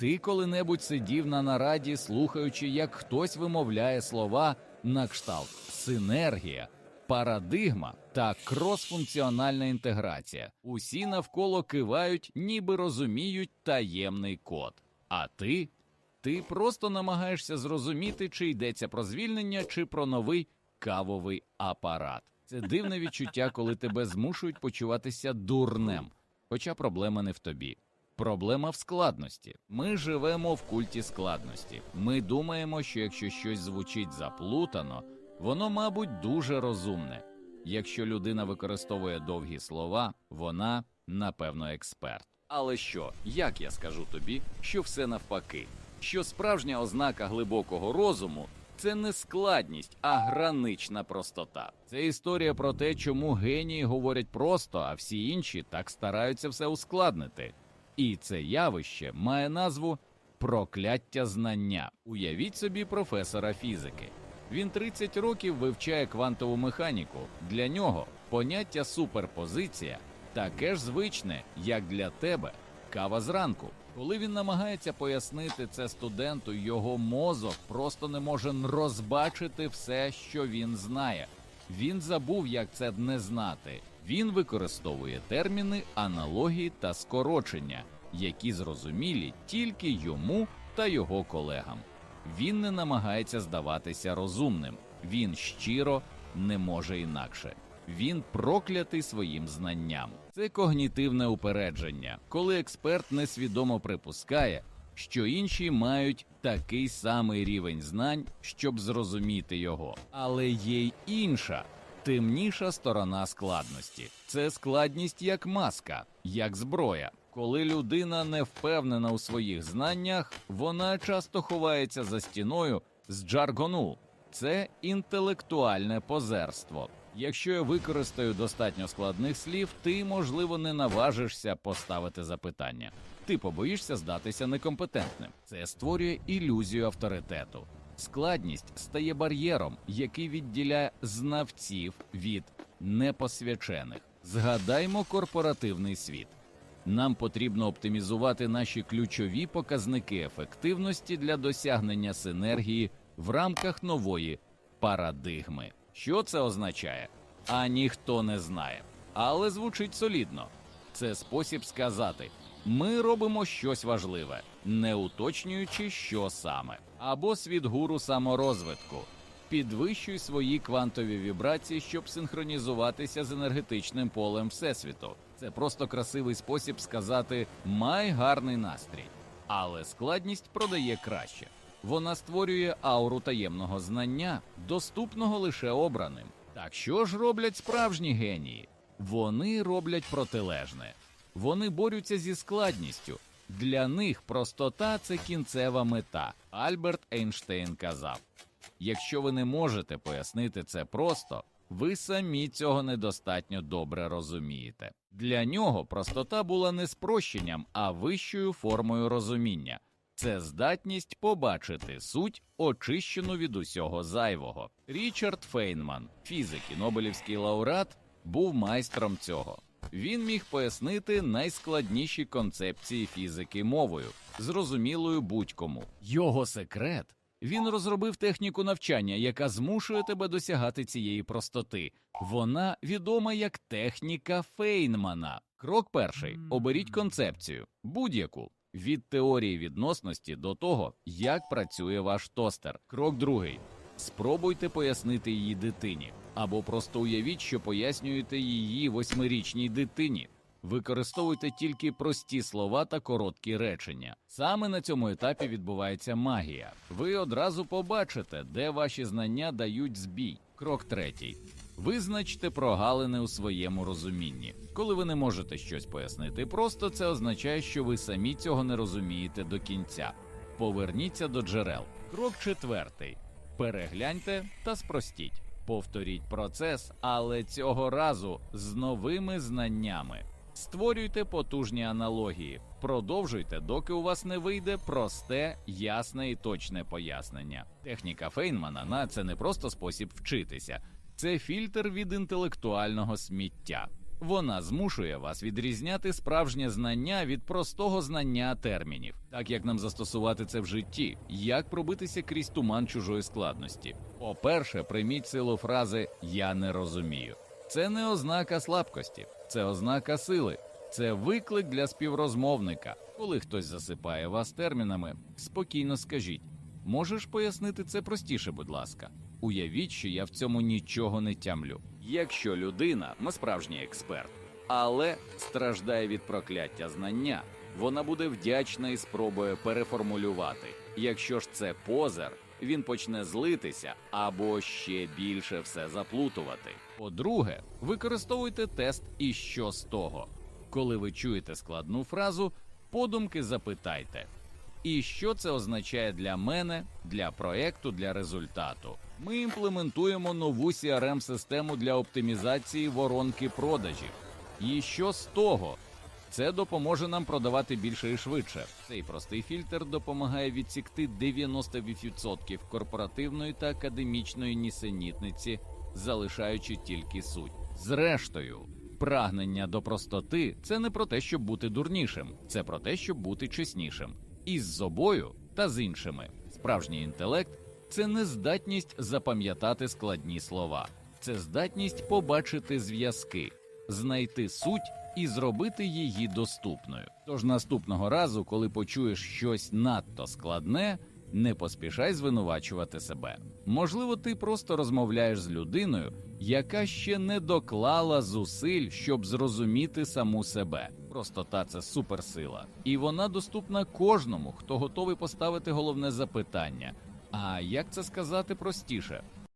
Ти коли-небудь сидів на нараді, слухаючи, як хтось вимовляє слова на кшталт синергія, парадигма та кросфункціональна інтеграція. Усі навколо кивають, ніби розуміють таємний код. А ти? Ти просто намагаєшся зрозуміти, чи йдеться про звільнення, чи про новий кавовий апарат. Це дивне відчуття, коли тебе змушують почуватися дурнем. Хоча проблема не в тобі. Проблема в складності. Ми живемо в культі складності. Ми думаємо, що якщо щось звучить заплутано, воно, мабуть, дуже розумне. Якщо людина використовує довгі слова, вона, напевно, експерт. Але що, як я скажу тобі, що все навпаки? Що справжня ознака глибокого розуму це не складність, а гранична простота. Це історія про те, чому генії говорять просто, а всі інші так стараються все ускладнити. І це явище має назву прокляття знання. Уявіть собі професора фізики. Він 30 років вивчає квантову механіку. Для нього поняття суперпозиція таке ж звичне, як для тебе кава зранку. Коли він намагається пояснити це студенту, його мозок просто не може розбачити все, що він знає. Він забув, як це не знати. Він використовує терміни, аналогії та скорочення, які зрозумілі тільки йому та його колегам. Він не намагається здаватися розумним, він щиро не може інакше. Він проклятий своїм знанням. Це когнітивне упередження, коли експерт несвідомо припускає, що інші мають такий самий рівень знань, щоб зрозуміти його. Але є й інша, темніша сторона складності. Це складність як маска, як зброя. Коли людина не впевнена у своїх знаннях, вона часто ховається за стіною з джаргону. Це інтелектуальне позерство. Якщо я використаю достатньо складних слів, ти, можливо, не наважишся поставити запитання. Ти побоїшся здатися некомпетентним. Це створює ілюзію авторитету. Складність стає бар'єром, який відділяє знавців від непосвячених. Згадаймо корпоративний світ. Нам потрібно оптимізувати наші ключові показники ефективності для досягнення синергії в рамках нової парадигми. Що це означає? А ніхто не знає. Але звучить солідно. Це спосіб сказати: ми робимо щось важливе, не уточнюючи, що саме. Або світ гуру саморозвитку. Підвищуй свої квантові вібрації, щоб синхронізуватися з енергетичним полем Всесвіту. Це просто красивий спосіб сказати май гарний настрій. Але складність продає краще. Вона створює ауру таємного знання, доступного лише обраним. Так що ж роблять справжні генії? Вони роблять протилежне. Вони борються зі складністю. Для них простота це кінцева мета. Альберт Ейнштейн казав: якщо ви не можете пояснити це просто, ви самі цього недостатньо добре розумієте. Для нього простота була не спрощенням, а вищою формою розуміння. Це здатність побачити суть, очищену від усього зайвого. Річард Фейнман, фізик і Нобелівський лауреат, був майстром цього. Він міг пояснити найскладніші концепції фізики мовою, зрозумілою будь-кому. Його секрет він розробив техніку навчання, яка змушує тебе досягати цієї простоти. Вона відома як техніка Фейнмана. Крок перший: оберіть концепцію, будь-яку. Від теорії відносності до того, як працює ваш тостер. Крок другий. Спробуйте пояснити її дитині, або просто уявіть, що пояснюєте її восьмирічній дитині. Використовуйте тільки прості слова та короткі речення. Саме на цьому етапі відбувається магія. Ви одразу побачите, де ваші знання дають збій. Крок третій. Визначте прогалини у своєму розумінні. Коли ви не можете щось пояснити, просто це означає, що ви самі цього не розумієте до кінця. Поверніться до джерел. Крок четвертий. Перегляньте та спростіть. Повторіть процес, але цього разу з новими знаннями. Створюйте потужні аналогії, продовжуйте, доки у вас не вийде просте, ясне і точне пояснення. Техніка Фейнмана на це не просто спосіб вчитися, це фільтр від інтелектуального сміття. Вона змушує вас відрізняти справжнє знання від простого знання термінів, так як нам застосувати це в житті, як пробитися крізь туман чужої складності. По-перше, прийміть силу фрази Я не розумію. Це не ознака слабкості, це ознака сили, це виклик для співрозмовника. Коли хтось засипає вас термінами, спокійно скажіть: можеш пояснити це простіше, будь ласка. Уявіть, що я в цьому нічого не тямлю. Якщо людина ми справжній експерт, але страждає від прокляття знання, вона буде вдячна і спробує переформулювати. Якщо ж це позер, він почне злитися або ще більше все заплутувати. По-друге, використовуйте тест і що з того. Коли ви чуєте складну фразу, подумки запитайте. І що це означає для мене, для проекту, для результату? Ми імплементуємо нову crm систему для оптимізації воронки продажів. І що з того? Це допоможе нам продавати більше і швидше. Цей простий фільтр допомагає відсікти 90% корпоративної та академічної нісенітниці, залишаючи тільки суть. Зрештою, прагнення до простоти це не про те, щоб бути дурнішим, це про те, щоб бути чеснішим із собою та з іншими. Справжній інтелект це не здатність запам'ятати складні слова, це здатність побачити зв'язки, знайти суть і зробити її доступною. Тож наступного разу, коли почуєш щось надто складне, не поспішай звинувачувати себе. Можливо, ти просто розмовляєш з людиною, яка ще не доклала зусиль, щоб зрозуміти саму себе. Простота це суперсила, і вона доступна кожному, хто готовий поставити головне запитання. А як це сказати простіше?